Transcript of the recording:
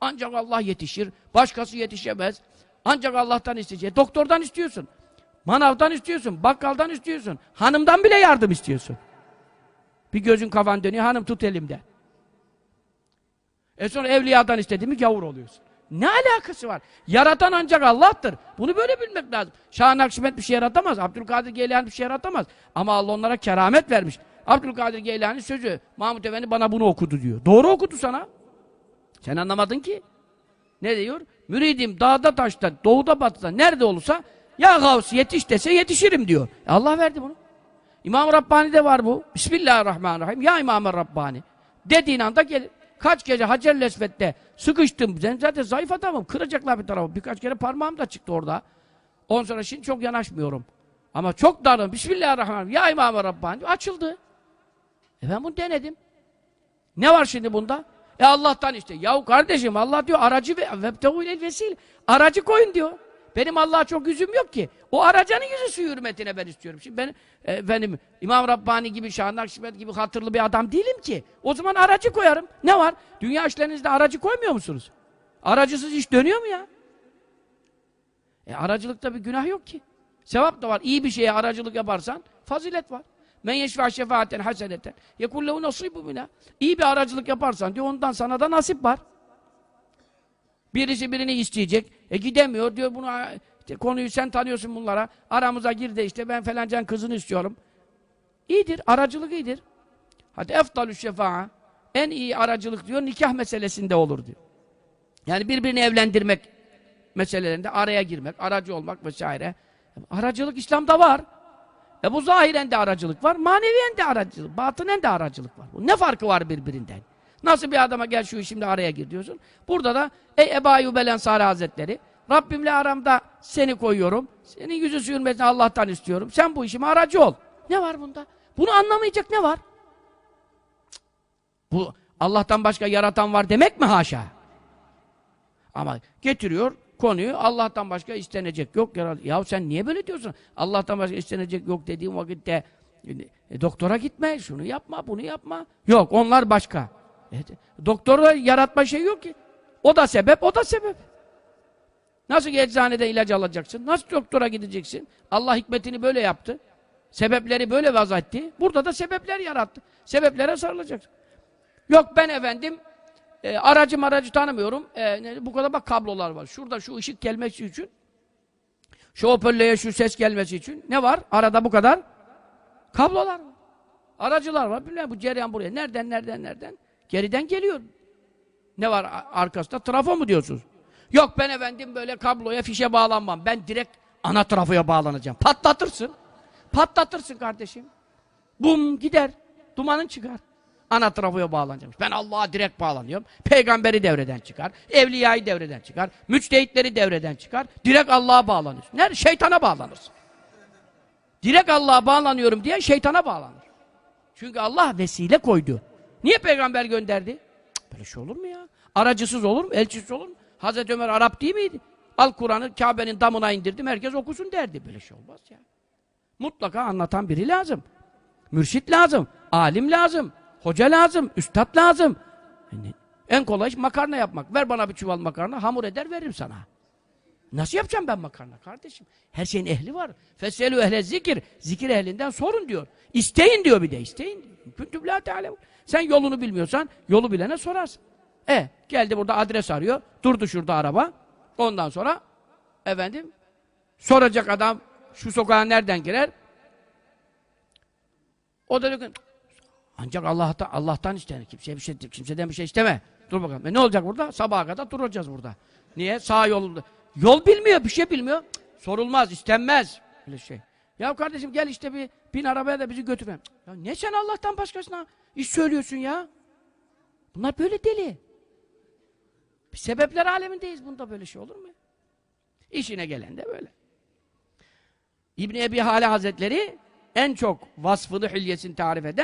Ancak Allah yetişir. Başkası yetişemez. Ancak Allah'tan isteyecek. Doktordan istiyorsun. Manavdan istiyorsun. Bakkaldan istiyorsun. Hanımdan bile yardım istiyorsun. Bir gözün kafan dönüyor. Hanım tut elimden. E sonra evliyadan istedi mi gavur oluyorsun. Ne alakası var? Yaratan ancak Allah'tır. Bunu böyle bilmek lazım. Şah Nakşibend bir şey yaratamaz. Abdülkadir Geylani bir şey yaratamaz. Ama Allah onlara keramet vermiş. Abdülkadir Geylani sözü Mahmud Efendi bana bunu okudu diyor. Doğru okudu sana. Sen anlamadın ki. Ne diyor? Müridim dağda taşta, doğuda batıda nerede olursa ya Gavs yetiş dese yetişirim diyor. E Allah verdi bunu. İmam Rabbani'de var bu. Bismillahirrahmanirrahim. Ya İmam Rabbani. Dediğin anda gelir. Kaç gece Hacer-i Esved'de sıkıştım. Ben zaten zayıf adamım. Kıracaklar bir tarafı. Birkaç kere parmağım da çıktı orada. Ondan sonra şimdi çok yanaşmıyorum. Ama çok darım. Bismillahirrahmanirrahim. Ya İmam Rabbani. Açıldı. E ben bunu denedim. Ne var şimdi bunda? E Allah'tan işte. Yahu kardeşim Allah diyor aracı ve vebtehu ile vesil. Aracı koyun diyor. Benim Allah'a çok yüzüm yok ki. O aracanın yüzü suyu hürmetine ben istiyorum. Şimdi ben e, benim İmam Rabbani gibi, Şah Nakşibend gibi hatırlı bir adam değilim ki. O zaman aracı koyarım. Ne var? Dünya işlerinizde aracı koymuyor musunuz? Aracısız iş dönüyor mu ya? E aracılıkta bir günah yok ki. Sevap da var. İyi bir şeye aracılık yaparsan fazilet var. Men yeşfa şefaaten haseneten yekullehu nasibu mina. İyi bir aracılık yaparsan diyor ondan sana da nasip var. Birisi birini isteyecek. E gidemiyor diyor bunu işte konuyu sen tanıyorsun bunlara. Aramıza gir de işte ben falancan kızını istiyorum. İyidir. Aracılık iyidir. Hadi eftalü şefa'a. En iyi aracılık diyor nikah meselesinde olur diyor. Yani birbirini evlendirmek meselelerinde araya girmek, aracı olmak vesaire. Aracılık İslam'da var. E bu zahiren de aracılık var, maneviyen de aracılık, batınen de aracılık var. Ne farkı var birbirinden? Nasıl bir adama gel şu şimdi araya gir diyorsun. Burada da ey Ebu Ayyub el Hazretleri Rabbimle aramda seni koyuyorum. Senin yüzü sürmesini Allah'tan istiyorum. Sen bu işime aracı ol. Ne var bunda? Bunu anlamayacak ne var? Bu Allah'tan başka yaratan var demek mi haşa? Ama getiriyor konuyu Allah'tan başka istenecek yok. Ya sen niye böyle diyorsun? Allah'tan başka istenecek yok dediğim vakitte e, doktora gitme, şunu yapma, bunu yapma. Yok, onlar başka. E, doktora yaratma şey yok ki. O da sebep, o da sebep. Nasıl eczanede ilaç alacaksın? Nasıl doktora gideceksin? Allah hikmetini böyle yaptı. Sebepleri böyle vaz etti. Burada da sebepler yarattı. Sebeplere sarılacaksın. Yok ben efendim e, aracı maracı tanımıyorum. E, ne, bu kadar bak kablolar var. Şurada şu ışık gelmesi için şu hoparlöre şu ses gelmesi için ne var? Arada bu kadar kablolar var. Aracılar var. Bilmem bu cereyan buraya. Nereden nereden nereden? Geriden geliyor. Ne var arkasında? Trafo mu diyorsunuz? Yok ben efendim böyle kabloya fişe bağlanmam. Ben direkt ana trafoya bağlanacağım. Patlatırsın. Patlatırsın kardeşim. Bum gider. Dumanın çıkar. Ana trafoya bağlanacağım. Ben Allah'a direkt bağlanıyorum. Peygamberi devreden çıkar. Evliyayı devreden çıkar. Müçtehitleri devreden çıkar. Direkt Allah'a bağlanıyorsun. Nerede? Şeytana bağlanırsın. Direkt Allah'a bağlanıyorum diye şeytana bağlanır. Çünkü Allah vesile koydu. Niye peygamber gönderdi? Cık, böyle şey olur mu ya? Aracısız olur mu? Elçisiz olur mu? Hazreti Ömer Arap değil miydi? Al Kur'an'ı Kabe'nin damına indirdim. Herkes okusun derdi. Böyle şey olmaz ya. Mutlaka anlatan biri lazım. Mürşit lazım. Alim lazım. Hoca lazım. Üstad lazım. Yani en kolay iş makarna yapmak. Ver bana bir çuval makarna. Hamur eder veririm sana. Nasıl yapacağım ben makarna kardeşim? Her şeyin ehli var. Feselü ehle zikir. Zikir ehlinden sorun diyor. İsteyin diyor bir de. İsteyin. Küntüm la. Sen yolunu bilmiyorsan yolu bilene sorarsın. E geldi burada adres arıyor. Durdu şurada araba. Ondan sonra efendim soracak adam şu sokağa nereden girer? O da diyor ki ancak Allah'tan Allah'tan istenir. Kimseye bir şey kimseden bir şey isteme. Dur bakalım. E ne olacak burada? Sabaha kadar duracağız burada. Niye? Sağ yolunda. Yol bilmiyor, bir şey bilmiyor. Cık, sorulmaz, istenmez. Öyle şey. Ya kardeşim gel işte bir bin arabaya da bizi götür. Ya ne sen Allah'tan başkasına iş söylüyorsun ya? Bunlar böyle deli. Bir sebepler alemindeyiz. Bunda böyle şey olur mu? İşine gelen de böyle. İbni Ebi Hale Hazretleri en çok vasfını, hilyesini tarif eder.